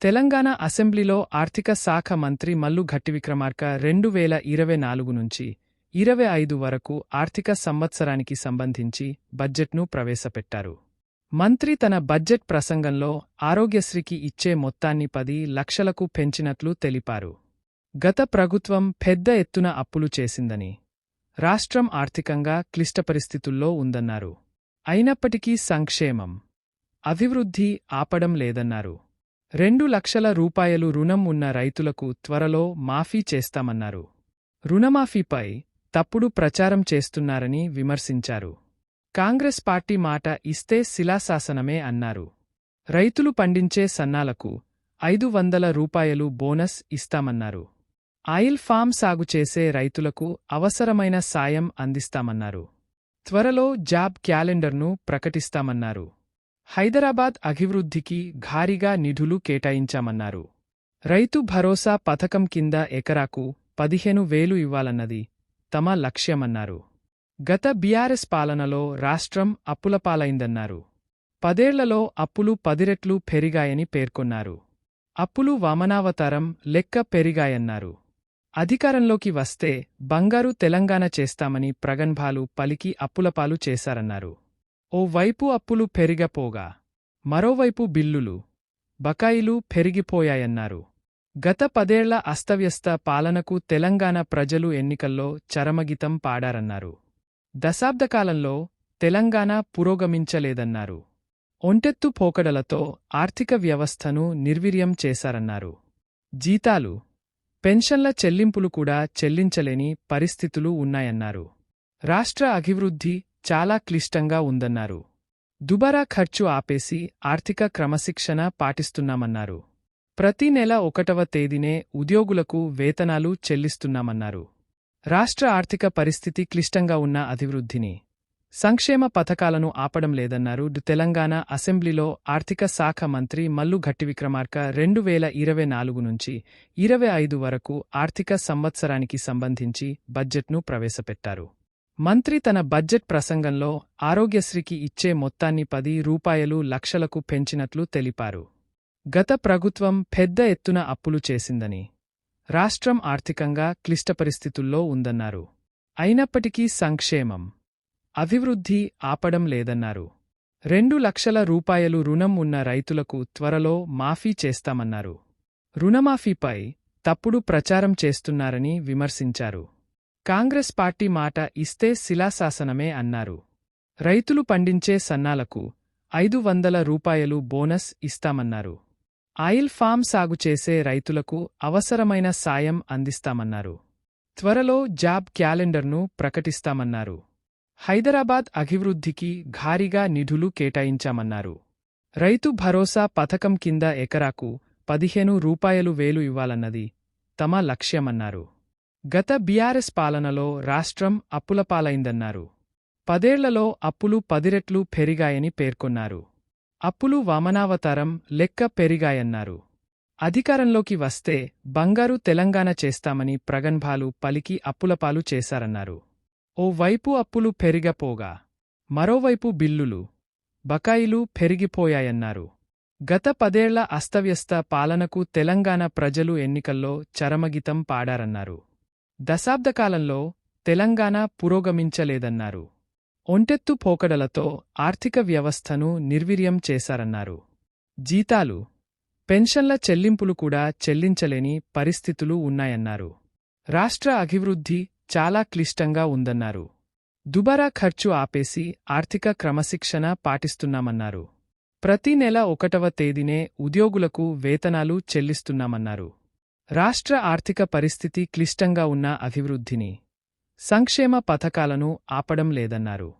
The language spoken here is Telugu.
తెలంగాణ అసెంబ్లీలో ఆర్థిక శాఖ మంత్రి మల్లు ఘట్టివిక్రమార్క రెండు వేల ఇరవై నాలుగు నుంచి ఇరవై ఐదు వరకు ఆర్థిక సంవత్సరానికి సంబంధించి బడ్జెట్ను ప్రవేశపెట్టారు. మంత్రి తన బడ్జెట్ ప్రసంగంలో ఆరోగ్యశ్రీకి ఇచ్చే మొత్తాన్ని పది లక్షలకు పెంచినట్లు తెలిపారు. గత ప్రభుత్వం పెద్ద ఎత్తున అప్పులు చేసిందని రాష్ట్రం ఆర్థికంగా క్లిష్ట పరిస్థితుల్లో ఉందన్నారు. అయినప్పటికీ సంక్షేమం అభివృద్ధి ఆపడం లేదన్నారు. రెండు లక్షల రూపాయలు రుణం ఉన్న రైతులకు త్వరలో మాఫీ చేస్తామన్నారు. రుణమాఫీపై తప్పుడు ప్రచారం చేస్తున్నారని విమర్శించారు. కాంగ్రెస్ పార్టీ మాట ఇస్తే శిలాశాసనమే అన్నారు. రైతులు పండించే సన్నాలకు ఐదు వందల రూపాయలు బోనస్ ఇస్తామన్నారు. ఆయిల్ ఫామ్ సాగు చేసే రైతులకు అవసరమైన సాయం అందిస్తామన్నారు. త్వరలో జాబ్ క్యాలెండర్ను ప్రకటిస్తామన్నారు. హైదరాబాద్ అభివృద్ధికి భారీగా నిధులు కేటాయించామన్నారు. రైతు భరోసా పథకం కింద ఎకరాకు పదిహేను వేలు ఇవ్వాలన్నది తమ లక్ష్యమన్నారు. గత బీఆర్ఎస్ పాలనలో రాష్ట్రం అప్పులపాలైందన్నారు. పదేళ్ళలో అప్పులు పదిరెట్లు పెరిగాయని పేర్కొన్నారు. అప్పులు వామనావతారం లెక్క పెరిగాయన్నారు. అధికారంలోకి వస్తే బంగారు తెలంగాణ చేస్తామని ప్రగన్భాలు పలికి అప్పులపాలు చేశారన్నారు. ఓ వైపు అప్పులు పెరిగపోగా మరోవైపు బిల్లులు బకాయిలు పెరిగిపోయాయన్నారు. గత పదేళ్ళ అస్తవ్యస్త పాలనకు తెలంగాణ ప్రజలు ఎన్నికల్లో చరమగీతం పాడారన్నారు. దశాబ్దకాలంలో తెలంగాణ పురోగమించలేదన్నారు. ఒంటెత్తు పోకడలతో ఆర్థిక వ్యవస్థను నిర్వీర్యం చేశారన్నారు. జీతాలు పెన్షన్ల చెల్లింపులు కూడా చెల్లించలేని పరిస్థితులు ఉన్నాయన్నారు. రాష్ట్ర అభివృద్ధి చాలా క్లిష్టంగా ఉందన్నారు. దుబారా ఖర్చు ఆపేసి ఆర్థిక క్రమశిక్షణ పాటిస్తున్నామన్నారు. ప్రతి నెల ఒకటవ తేదీనే ఉద్యోగులకు వేతనాలు చెల్లిస్తున్నామన్నారు. రాష్ట్ర ఆర్థిక పరిస్థితి క్లిష్టంగా ఉన్న అభివృద్ధిని సంక్షేమ పథకాలను ఆపడం లేదన్నారు. తెలంగాణ అసెంబ్లీలో ఆర్థిక శాఖ మంత్రి మల్లు భట్టి విక్రమార్క రెండు వేల ఇరవై నాలుగు నుంచి ఇరవై ఐదు వరకు ఆర్థిక సంవత్సరానికి సంబంధించి బడ్జెట్ను ప్రవేశపెట్టారు. మంత్రి తన బడ్జెట్ ప్రసంగంలో ఆరోగ్యశ్రీకి ఇచ్చే మొత్తాన్ని పది రూపాయలు లక్షలకు పెంచినట్లు తెలిపారు. గత ప్రభుత్వం పెద్ద ఎత్తున అప్పులు చేసిందని రాష్ట్రం ఆర్థికంగా క్లిష్ట పరిస్థితుల్లో ఉందన్నారు. అయినప్పటికీ సంక్షేమం అభివృద్ధి ఆపడం లేదన్నారు. రెండు లక్షల రూపాయలు రుణం ఉన్న రైతులకు త్వరలో మాఫీ చేస్తామన్నారు. రుణమాఫీపై తప్పుడు ప్రచారం చేస్తున్నారని విమర్శించారు. కాంగ్రెస్ పార్టీ మాట ఇస్తే శిలాశాసనమే అన్నారు. రైతులు పండించే సన్నాలకు ఐదు వందల రూపాయలు బోనస్ ఇస్తామన్నారు. ఆయిల్ ఫామ్ సాగు చేసే రైతులకు అవసరమైన సాయం అందిస్తామన్నారు. త్వరలో జాబ్ క్యాలెండర్ను ప్రకటిస్తామన్నారు. హైదరాబాద్ అభివృద్ధికి భారీగా నిధులు కేటాయించామన్నారు. రైతు భరోసా పథకం కింద ఎకరాకు పదిహేను రూపాయలు వేలు ఇవ్వాలన్నది తమ లక్ష్యమన్నారు. గత బీఆర్ఎస్ పాలనలో రాష్ట్రం అప్పులపాలైందన్నారు పదేళ్ళలో అప్పులు పదిరెట్లు పెరిగాయని పేర్కొన్నారు. అప్పులు వామనావతారం లెక్క పెరిగాయన్నారు. అధికారంలోకి వస్తే బంగారు తెలంగాణ చేస్తామని ప్రగన్భాలు పలికి అప్పులపాలు చేశారన్నారు. ఓ వైపు అప్పులు పెరిగపోగా మరోవైపు బిల్లులు బకాయిలు పెరిగిపోయాయన్నారు. గత పదేళ్ళ అస్తవ్యస్త పాలనకు తెలంగాణ ప్రజలు ఎన్నికల్లో చరమగీతం పాడారన్నారు. దశాబ్దకాలంలో తెలంగాణ పురోగమించలేదన్నారు. ఒంటెత్తు పోకడలతో ఆర్థిక వ్యవస్థను నిర్వీర్యం చేశారన్నారు. జీతాలు పెన్షన్ల చెల్లింపులు కూడా చెల్లించలేని పరిస్థితులు ఉన్నాయన్నారు. రాష్ట్ర అభివృద్ధి చాలా క్లిష్టంగా ఉందన్నారు. దుబారా ఖర్చు ఆపేసి ఆర్థిక క్రమశిక్షణ పాటిస్తున్నామన్నారు. ప్రతి నెల ఒకటవ తేదీనే ఉద్యోగులకు వేతనాలు చెల్లిస్తున్నామన్నారు. రాష్ట్ర ఆర్థిక పరిస్థితి క్లిష్టంగా ఉన్న అభివృద్ధిని సంక్షేమ పథకాలను ఆపడం లేదన్నారు.